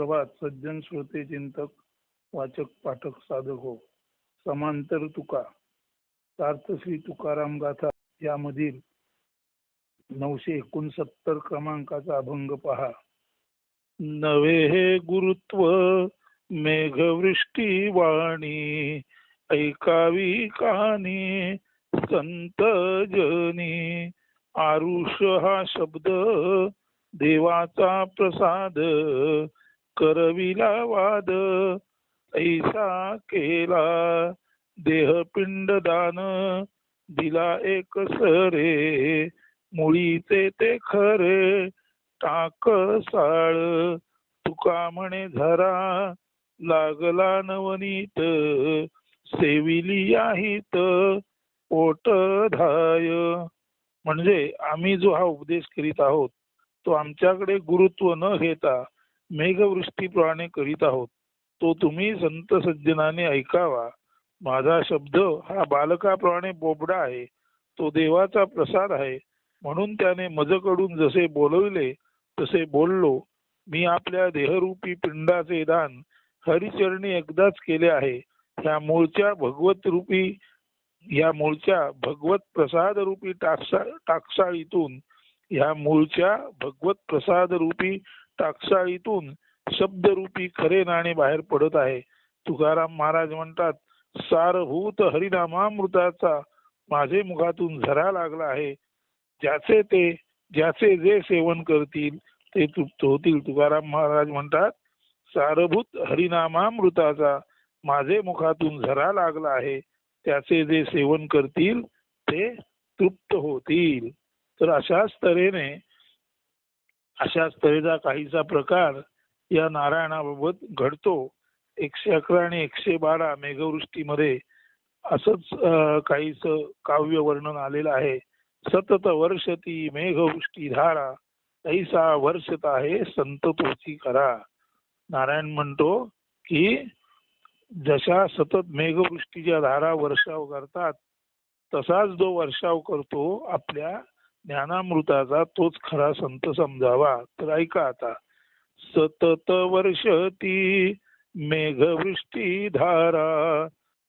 प्रभात सज्जन श्रोते चिंतक वाचक पाठक साधक हो. समांतर तुका सार्थ श्री तुकाराम गाथा यामधील नऊशे एकोणसत्तर क्रमांकाचा अभंग पहा. नवे हे गुरुत्व मेघवृष्टी वाणी ऐकावी कहाणी संत जनी आरुष हा शब्द देवाचा प्रसाद करविला वाद ऐसा केला. देहपिंड दान दिला एक सरे मुळीचे ते खरे. टाक साळ तुका म्हणे झरा लागला नवनीत. सेविली आहेत पोट धाय. म्हणजे आम्ही जो हा उपदेश करीत आहोत तो आमच्याकडे गुरुत्व न घेता मेघवृष्टीप्रमाणे करीत आहोत. तो तुम्ही संत सज्जनाने ऐकावा. माझा शब्द हा बालकाप्रमाणे बोबडा आहे. तो देवाचा प्रसाद आहे. म्हणून त्याने मजकडून जसे बोलविले तसे बोललो. मी आपल्या देहरूपी पिंडाचे दान हरिचरणी एकदाच केले आहे. ह्या मूळच्या भगवत रूपी या मूळच्या भगवत प्रसाद रूपी टाकसा टाकसाळीतून ह्या मूळच्या भगवत प्रसाद रूपी टाकसाळीतून शब्दरूपी खरे नाणे बाहेर पडत आहे. तुकाराम महाराज म्हणतात सारभूत हरिनामामृताचा माझे मुखातून झरा लागला आहे. ज्याचे ते ज्याचे जे सेवन करतील ते तृप्त होतील. तुकाराम महाराज म्हणतात सारभूत हरिनामामृताचा माझे मुखातून झरा लागला आहे. त्याचे जे सेवन करतील ते तृप्त होतील. तर अशाच तऱ्हेने अशाच तऱ्हेचा काहीचा प्रकार या नारायणाबाबत घडतो. एकशे अकरा आणि एकशे बारा मेघवृष्टीमध्ये असंच काहीच काव्य वर्णन आलेलं आहे. सतत वर्षती मेघवृष्टी धारा तैसा वर्षत आहे संत तुळशी करा. नारायण म्हणतो की जशा सतत मेघवृष्टीच्या धारा वर्षाव करतात तसाच जो वर्षाव करतो आपल्या ज्ञानामृताचा तोच खरा संत समजावा. तर ऐका आता. सतत वर्ष ती मेघवृष्टी धारा.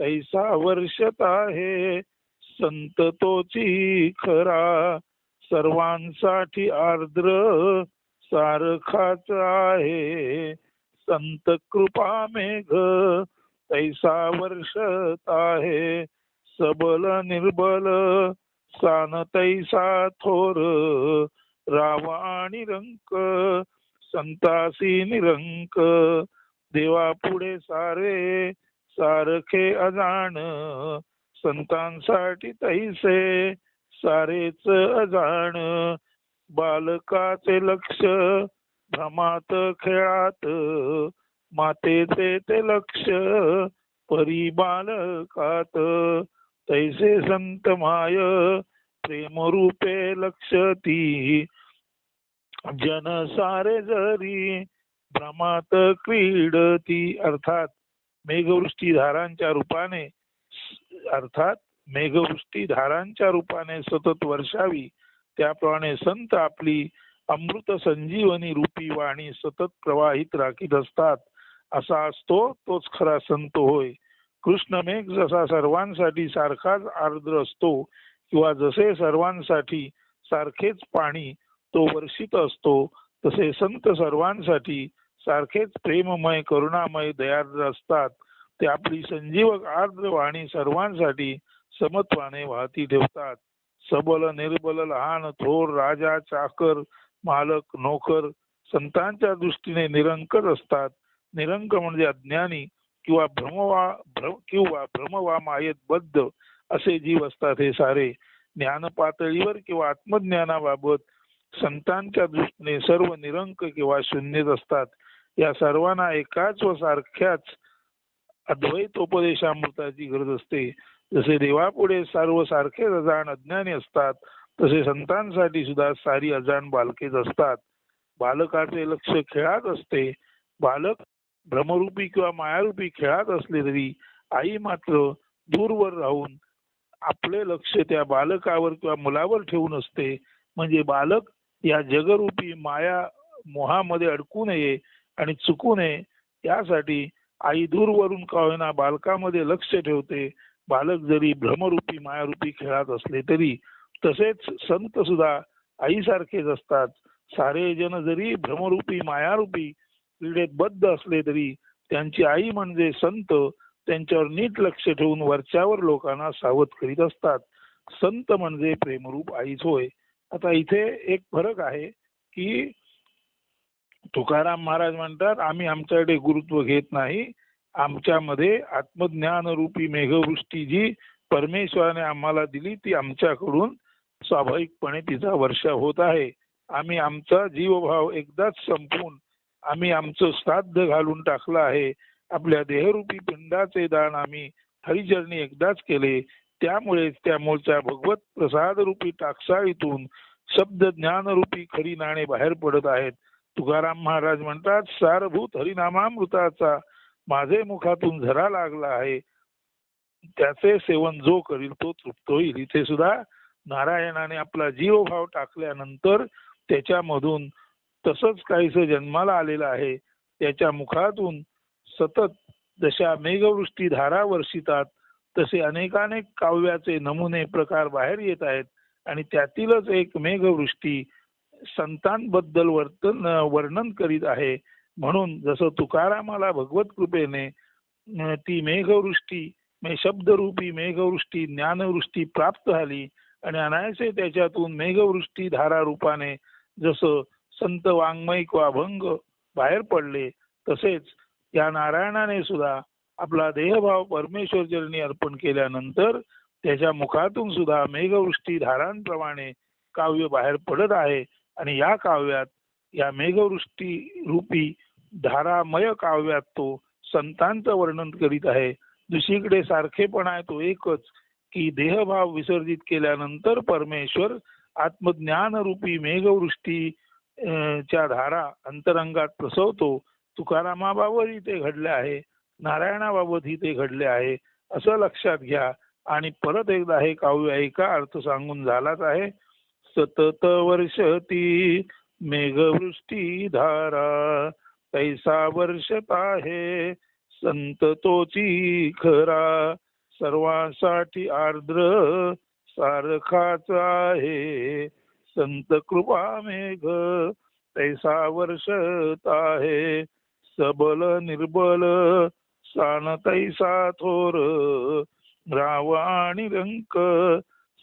तैसा वर्षत आहे संत तोची खरा. सर्वांसाठी आर्द्र सारखाच आहे. संत कृपा मेघ तैसा वर्षत आहे. सबल निर्बल सान तैसा थोर रावाणी रंक संतासी निरंक देवा पुढे सारे सारखे अजाण संतांसाठी तैसे सारेच अजाण बालकाचे लक्ष भ्रमात खेळात मातेचे ते लक्ष परी बालकात तैसे संत माय प्रेमरूपे लक्षती। जन सारे जरी भ्रमात क्रीडती। अर्थात मेघवृष्टी धारांच्या रूपाने अर्थात मेघवृष्टी धारांच्या रूपाने सतत वर्षावी त्याप्रमाणे संत आपली अमृत संजीवनी रूपी वाणी सतत प्रवाहित राखीत असतात. असा असतो तोच खरा संत होय. कृष्ण मेघ जसा सर्वांसाठी सारखाच आर्द्र असतो किंवा जसे सर्वांसाठी सारखेच पाणी तो वर्षित असतो तसे संत सर्वांसाठी सारखेच प्रेममय करुणामय दयार्द्र असतात. ते आपली संजीवक आर्द्र वाणी सर्वांसाठी समत्वाने वाहती ठेवतात. सबल निर्बल लहान थोर राजा चाकर मालक नोकर संतांच्या दृष्टीने निरंकच असतात. निरंक म्हणजे अज्ञानी किंवा भ्रमवा भ्रम किंवा भ्रमवा मायेत बद्ध असे जीव असतात हे सारे ज्ञान पातळीवर किंवा आत्मज्ञानाबाबत संतांच्या दृष्टीने सर्व निरंक किंवा शून्यच असतात. या सर्वांना एकाच व सारख्याच अद्वैतोपदेशामृताची गरज असते. जसे देवापुढे सर्व सारखेच अजाण अज्ञानी असतात तसे संतांसाठी सुद्धा सारी अजाण बालकेच असतात. बालकाचे लक्ष खेळात असते. बालक भ्रमरूपी किंवा मायारूपी खेळात असले तरी आई मात्र दूरवर राहून आपले लक्ष त्या बालकावर किंवा मुलावर ठेवून असते. म्हणजे बालक या जगरूपी माया मोहामध्ये अडकू नये आणि चुकू नये यासाठी आई दूरवरून का होईना बालकामध्ये लक्ष ठेवते. बालक जरी भ्रमरूपी मायारूपी खेळात असले तरी तसेच संत सुद्धा आईसारखेच असतात. सारे जन जरी भ्रमरूपी मायारूपी क्रीडेत बद्ध असले तरी त्यांची आई म्हणजे संत त्यांच्यावर नीट लक्ष ठेवून वरच्यावर लोकांना सावध करीत असतात. संत म्हणजे प्रेमरूप आईच होय. आता इथे एक फरक आहे की तुकाराम महाराज म्हणतात आम्ही आमच्याकडे गुरुत्व घेत नाही. आमच्यामध्ये आत्मज्ञान रूपी मेघवृष्टी जी परमेश्वराने आम्हाला दिली ती आमच्याकडून स्वाभाविकपणे तिचा वर्षा होत आहे. आम्ही आमचा जीवभाव एकदाच संपून आम्ही आमचं श्राद्ध घालून टाकलं आहे. आपल्या देहरूपी पिंडाचे दान आम्ही हरिचरणी एकदाच केले. त्यामुळे त्या मूळच्या भगवत प्रसाद रूपी टाकसाळीतून शब्द ज्ञानरूपी खरी नाणे बाहेर पडत आहेत. तुकाराम महाराज म्हणतात सारभूत हरिनामामृताचा माझे मुखातून झरा लागला आहे. त्याचे सेवन जो करील तो तृप्त होईल इथे सुद्धा नारायणाने आपला जीवभाव टाकल्यानंतर त्याच्यामधून तसंच काहीस जन्माला आलेलं आहे. त्याच्या मुखातून सतत जशा मेघवृष्टी धारा वर्षितात तसे अनेकानेक काव्याचे नमुने प्रकार बाहेर येत आहेत आणि त्यातीलच एक मेघवृष्टी संतांबद्दल वर्तन वर्णन करीत आहे. म्हणून जसं तुकारामाला भगवत कृपेने ती मेघवृष्टी मे शब्दरूपी मेघवृष्टी ज्ञानवृष्टी प्राप्त झाली आणि अनायसे त्याच्यातून मेघवृष्टी धारा रूपाने जसं संत वाङ्मयिक वा अभंग बाहेर पडले तसेच या नारायणाने सुद्धा आपला देहभाव परमेश्वर चरणी अर्पण केल्यानंतर त्याच्या मुखातून सुद्धा मेघवृष्टी धारांप्रमाणे काव्य बाहेर पडत आहे आणि या काव्यात या मेघवृष्टी रूपी धारामय काव्यात तो संतांचं वर्णन करीत आहे. दुसरीकडे सारखेपणा आहे तो एकच की देहभाव विसर्जित केल्यानंतर परमेश्वर आत्मज्ञान रूपी मेघवृष्टी च्या धारा अंतरंगात प्रसवतो तुकारामाबाबतही ते घडले आहे नारायणाबाबतही ते घडले आहे असं लक्षात घ्या. आणि परत एकदा हे काव्य ऐका अर्थ सांगून झालाच आहे. सतत वर्ष ती मेघवृष्टी धारा तैसा वर्षत आहे संत तोची खरा. सर्वांसाठी आर्द्र सारखाच आहे. संत कृपा मेघ तैसा वर्षत आहे सबल निर्बल सान तैसा थोर. राव आणि रंक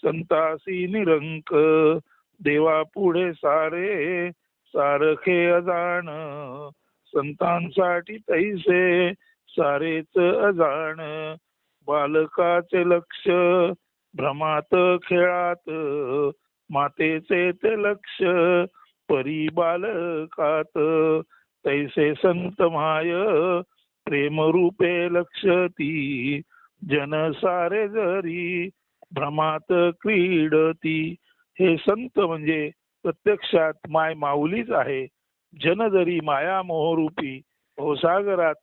संतासी निरंक. देवा पुढे सारे सारखे अजाण. संतांसाठी तैसे सारेच अजाण. बालकाचे लक्ष भ्रमात खेळात. मातेचे ते लक्ष परी बालकात. तैसे संत माय प्रेमरूपे लक्षती जन सारे जरी भ्रमात क्रीडती. हे संत म्हणजे प्रत्यक्षात माय माऊलीच आहे. जन जरी माया मोहरूपी भवसागरात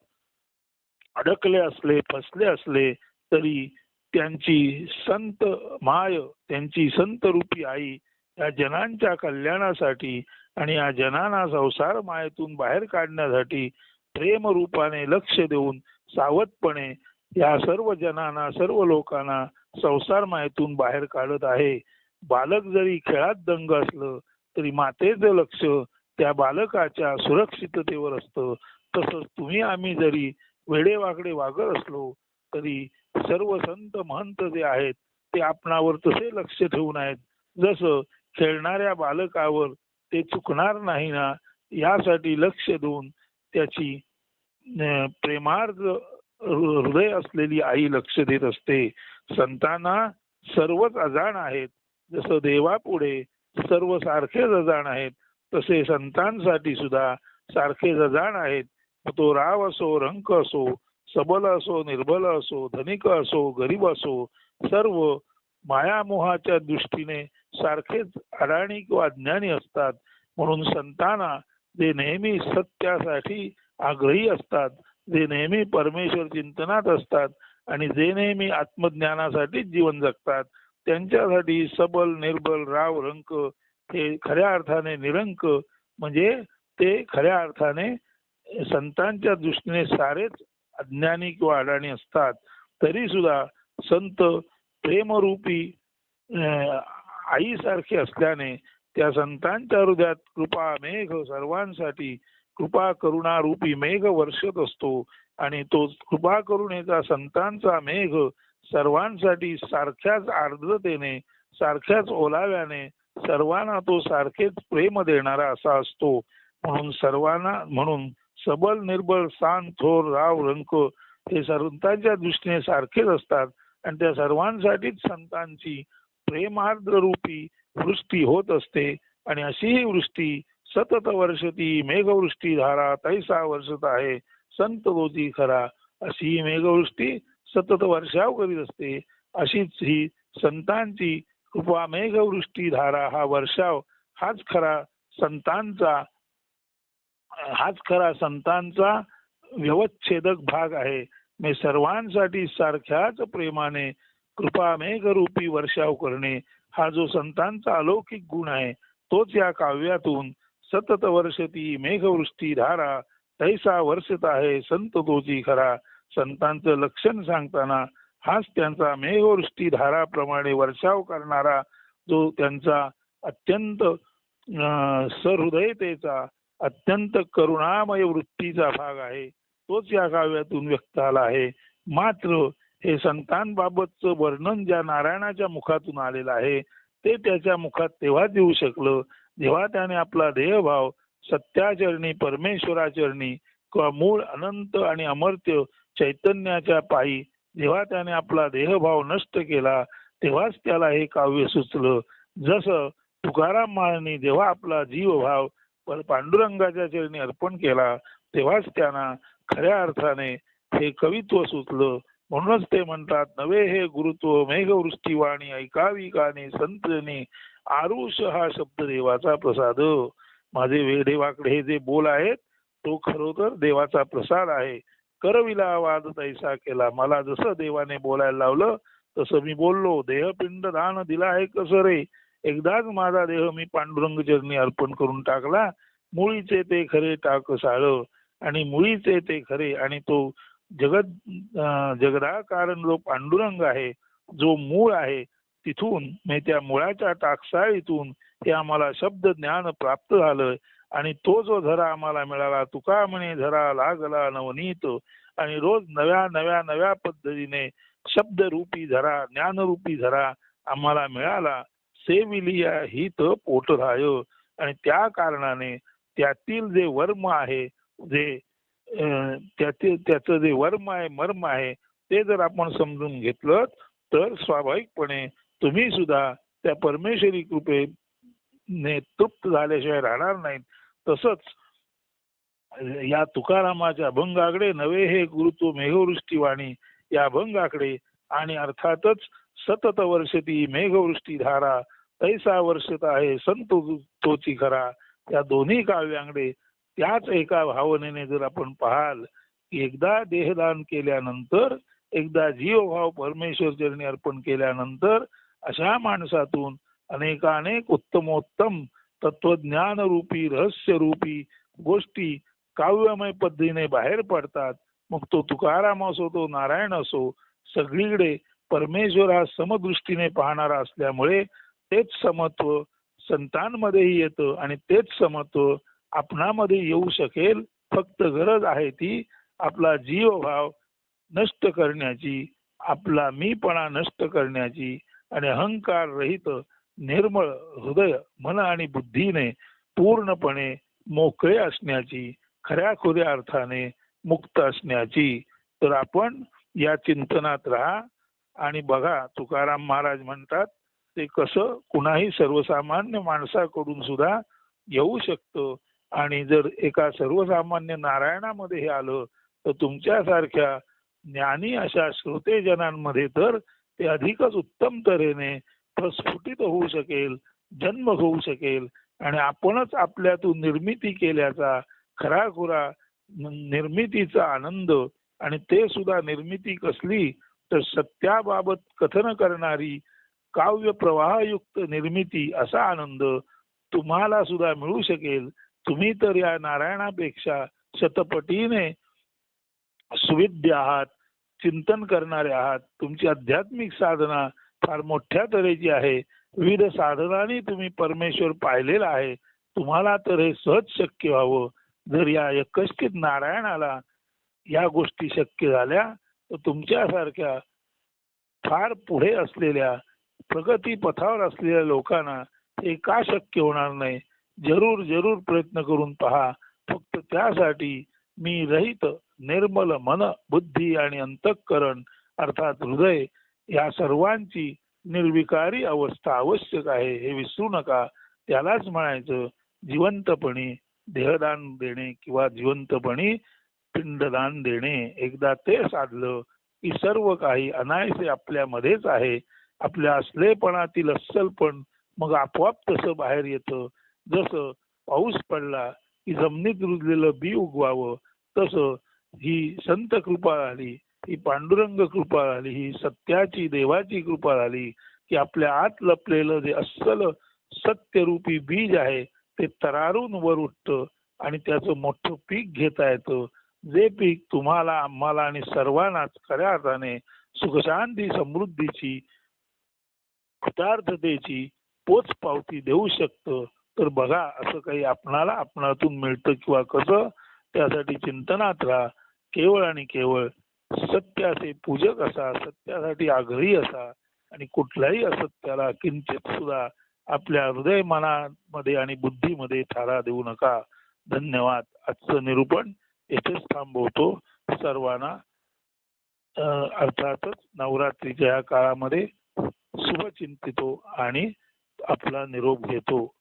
अडकले असले फसले असले तरी त्यांची संत माय त्यांची संत रूपी आई या जनांच्या कल्याणासाठी आणि या जनांना संसार मायेतून बाहेर काढण्यासाठी प्रेम रूपाने लक्ष देऊन सावधपणे या सर्व जनांना सर्व लोकांना संसार मायेतून बाहेर काढत आहे. बालक जरी खेळात दंग असलं तरी मातेचं लक्ष त्या बालकाच्या सुरक्षिततेवर असतं. तसंच तुम्ही आम्ही जरी वेडेवाकडे वागत असलो तरी सर्व संत महंत जे आहेत ते आपणावर तसे लक्ष ठेवून आहेत जसं खेळणाऱ्या बालकावर ते चुकणार नाही ना यासाठी लक्ष देऊन त्याची प्रेमार्ग प्रेमार्थ हृदय असलेली आई लक्ष देत असते. संतांना सर्वच अजाण आहेत. जसं देवापुढे सर्व सारखेच अजाण आहेत तसे संतांसाठी सुद्धा सारखेच अजाण आहेत. तो राव असो रंक असो सबल असो निर्बल असो धनिक असो गरीब असो सर्व मायामोहाच्या दृष्टीने सारखेच अडाणी किंवा अज्ञानी असतात. म्हणून संतांना जे नेहमी सत्यासाठी आग्रही असतात जे नेहमी परमेश्वर चिंतनात असतात आणि जे नेहमी आत्मज्ञानासाठी जीवन जगतात त्यांच्यासाठी सबल निर्बल राव रंक हे खऱ्या अर्थाने निरंक म्हणजे ते खऱ्या अर्थाने संतांच्या दृष्टीने सारेच अज्ञानी किंवा अडाणी असतात तरी सुद्धा संत प्रेमरूपी आईसारखे असल्याने त्या संतांच्या हृदयात कृपा मेघ सर्वांसाठी कृपा करुणा रूपी मेघ वर्षत असतो आणि तो कृपा करुणेचा संतांचा मेघ सर्वांसाठी सारख्याच आर्द्रतेने सारख्याच ओलाव्याने सर्वांना तो सारखेच प्रेम देणारा असा असतो. म्हणून सर्वांना म्हणून सबल निर्बळ सांग थोर राव रंक हे संतांच्या दृष्टीने सारखेच असतात आणि त्या सर्वांसाठीच संतांची प्रेमार्द्र रूपी वृष्टी होत असते. आणि अशी ही वृष्टी सतत वर्षती मेघवृष्टी धारा तैसा वर्षत आहे. संत दोती खरा अशी ही मेघवृष्टी सतत वर्षाव करीत असते. अशीच ही संतांची कृपा मेघवृष्टी धारा हा वर्षाव हाच खरा संतांचा हाच खरा संतांचा व्यवच्छेदक भाग आहे. मी सर्वांसाठी सारख्याच प्रेमाने कृपा मेघरूपी वर्षाव करणे हा जो संतांचा अलौकिक गुण आहे तोच या काव्यातून सतत वर्षती मेघवृष्टी धारा तैसा वर्षत आहे संत तोची खरा. संतांचं लक्षण सांगताना हाच त्यांचा मेघवृष्टी धाराप्रमाणे वर्षाव करणारा जो त्यांचा अत्यंत सहृदयतेचा अत्यंत करुणामय वृत्तीचा भाग आहे. तोच या काव्यातून व्यक्त आला आहे. मात्र हे संतांबाबतचं वर्णन ज्या नारायणाच्या मुखातून आलेलं आहे ते त्याच्या मुखात तेव्हा देऊ शकलं जेव्हा त्याने आपला ध्येयभाव सत्याचरणी परमेश्वराचरणी किंवा मूळ अनंत आणि अमर्त्य चैतन्याच्या पायी जेव्हा त्याने आपला देहभाव नष्ट केला तेव्हाच त्याला हे काव्य सुचलं. जसं तुकाराम महाराजांनी जेव्हा आपला जीवभाव पांडुरंगाच्या चरणी अर्पण केला तेव्हाच त्यांना खऱ्या अर्थाने हे कवित्व सुचलं. म्हणूनच ते म्हणतात नवे हे गुरुत्व मेघवृष्टी वाणी ऐकावी काने संतनी आरुष हा शब्द देवाचा प्रसाद. माझे वेडेवाकडे हे जे बोल आहेत तो खरोतर देवाचा प्रसाद आहे. करविला वाद तैसा केला. मला जसं देवाने बोलायला लावलं तसं मी बोललो. देहपिंड दान दिला आहे कसं रे? एकदाच माझा देह मी पांडुरंग चरणी अर्पण करून टाकला. मुळीचे ते खरे टाक साळ आणि मुळीचे ते खरे आणि तो जगत जगदा कारण जो पांडुरंग आहे जो मूळ आहे तिथून मी त्या मुळाच्या टाकसाळीतून हे आम्हाला शब्द ज्ञान प्राप्त झालं आणि तो जो धरा आम्हाला मिळाला तुका म्हणे धरा लागला नवनीत आणि रोज नव्या नव्या नव्या पद्धतीने शब्दरूपी धरा ज्ञानरूपी धरा आम्हाला मिळाला. सेविलिया हित पोटराय आणि त्या कारणाने त्यातील जे वर्म आहे जे त्यातील त्याचं जे वर्म आहे मर्म आहे ते जर आपण समजून घेतलं तर स्वाभाविकपणे तुम्ही सुद्धा त्या परमेश्वरी कृपेने तृप्त झाल्याशिवाय राहणार नाहीत. तसंच या तुकारामाच्या अभंगाकडे नवे हे गुरुत्व मेघवृष्टी वाणी या अभंगाकडे आणि अर्थातच सतत वर्षती मेघवृष्टी धारा ऐसा वर्षत आहे संत तोची खरा. या दोन्ही काव्यांकडे त्याच एका भावनेने जर आपण पाहाल की एकदा देहदान केल्यानंतर एकदा जीवभाव परमेश्वर चरणी अर्पण केल्यानंतर अशा माणसातून अनेकानेक उत्तमोत्तम तत्वज्ञान रूपी रहस्य रूपी गोष्टी काव्यमय पद्धतीने बाहेर पडतात. मग तो तुकाराम असो तो नारायण असो सगळीकडे परमेश्वर हा समदृष्टीने पाहणारा असल्यामुळे तेच समत्व संतांमध्येही येतं आणि तेच समत्व आपणामध्ये येऊ शकेल. फक्त गरज आहे ती आपला जीवभाव नष्ट करण्याची आपला मीपणा नष्ट करण्याची आणि अहंकार रहित निर्मळ हृदय मन आणि बुद्धीने पूर्णपणे मोकळे असण्याची खऱ्या खुऱ्या अर्थाने मुक्त असण्याची. तर आपण या चिंतनात राहा आणि बघा तुकाराम महाराज म्हणतात ते कसं कुणाही सर्वसामान्य माणसाकडून सुद्धा येऊ शकतं? आणि जर एका सर्वसामान्य नारायणामध्ये हे आलं तर तुमच्यासारख्या ज्ञानी अशा श्रोतेजनांमध्ये तर ते अधिकच उत्तम तऱ्हेने प्रस्फुटित होऊ शकेल जन्म होऊ शकेल. आणि आपणच आपल्यातून निर्मिती केल्याचा खराखुरा निर्मितीचा आनंद आणि ते सुद्धा निर्मिती कसली तर सत्याबाबत कथन करणारी काव्य प्रवाहयुक्त निर्मिती असा आनंद तुम्हाला सुद्धा मिळू शकेल. तुम्ही तर या नारायणापेक्षा शतपटीने सुविद्य आहात चिंतन करणारे आहात. तुमची आध्यात्मिक साधना फार मोठ्या तऱ्हेची आहे. विविध साधनांनी तुम्ही परमेश्वर पाहिलेला आहे. तुम्हाला तर हे सहज शक्य व्हावं. जर या एकष्टित नारायणाला या गोष्टी शक्य झाल्या तर तुमच्यासारख्या फार पुढे असलेल्या प्रगती पथावर असलेल्या लोकांना हे का शक्य होणार नाही जरूर जरूर प्रयत्न करून पहा. फक्त त्यासाठी मी रहित निर्मल मन बुद्धी आणि अंतःकरण अर्थात हृदय या सर्वांची निर्विकारी अवस्था आवश्यक आहे हे विसरू नका. त्यालाच म्हणायचं जिवंतपणी देहदान देणे किंवा जिवंतपणी पिंडदान देणे. एकदा ते साधलं की सर्व काही अनायसे आपल्यामध्येच आहे. आपल्या असलेपणातील अस्सलपण मग आपोआप तसं बाहेर येतं. जसं पाऊस पडला की जमिनीत रुजलेलं बी उगवावं तसं ही संत कृपा आली ही पांडुरंग कृपा आली ही सत्याची देवाची कृपा आली की आपल्या आत लपलेलं जे अस्सल सत्यरूपी बीज आहे ते तरारून वर उठतं आणि त्याचं मोठं पीक घेता येतं. जे पीक तुम्हाला आम्हाला आणि सर्वांनाच खऱ्या अर्थाने सुखशांती समृद्धीची कृतार्थतेची पोच पावती देऊ शकतं. तर बघा असं काही आपणाला आपणातून मिळतं किंवा कसं त्यासाठी चिंतनात राहा. केवळ आणि केवळ सत्याचे पूजक असा सत्यासाठी आग्रही असा आणि कुठल्याही असत्याला किंचित सुद्धा आपल्या हृदय मनामध्ये आणि बुद्धीमध्ये थारा देऊ नका. धन्यवाद. आजचं निरूपण येथेच थांबवतो. सर्वांना अर्थातच नवरात्रीच्या या काळामध्ये शुभचिंतितो आणि आपला निरोप घेतो.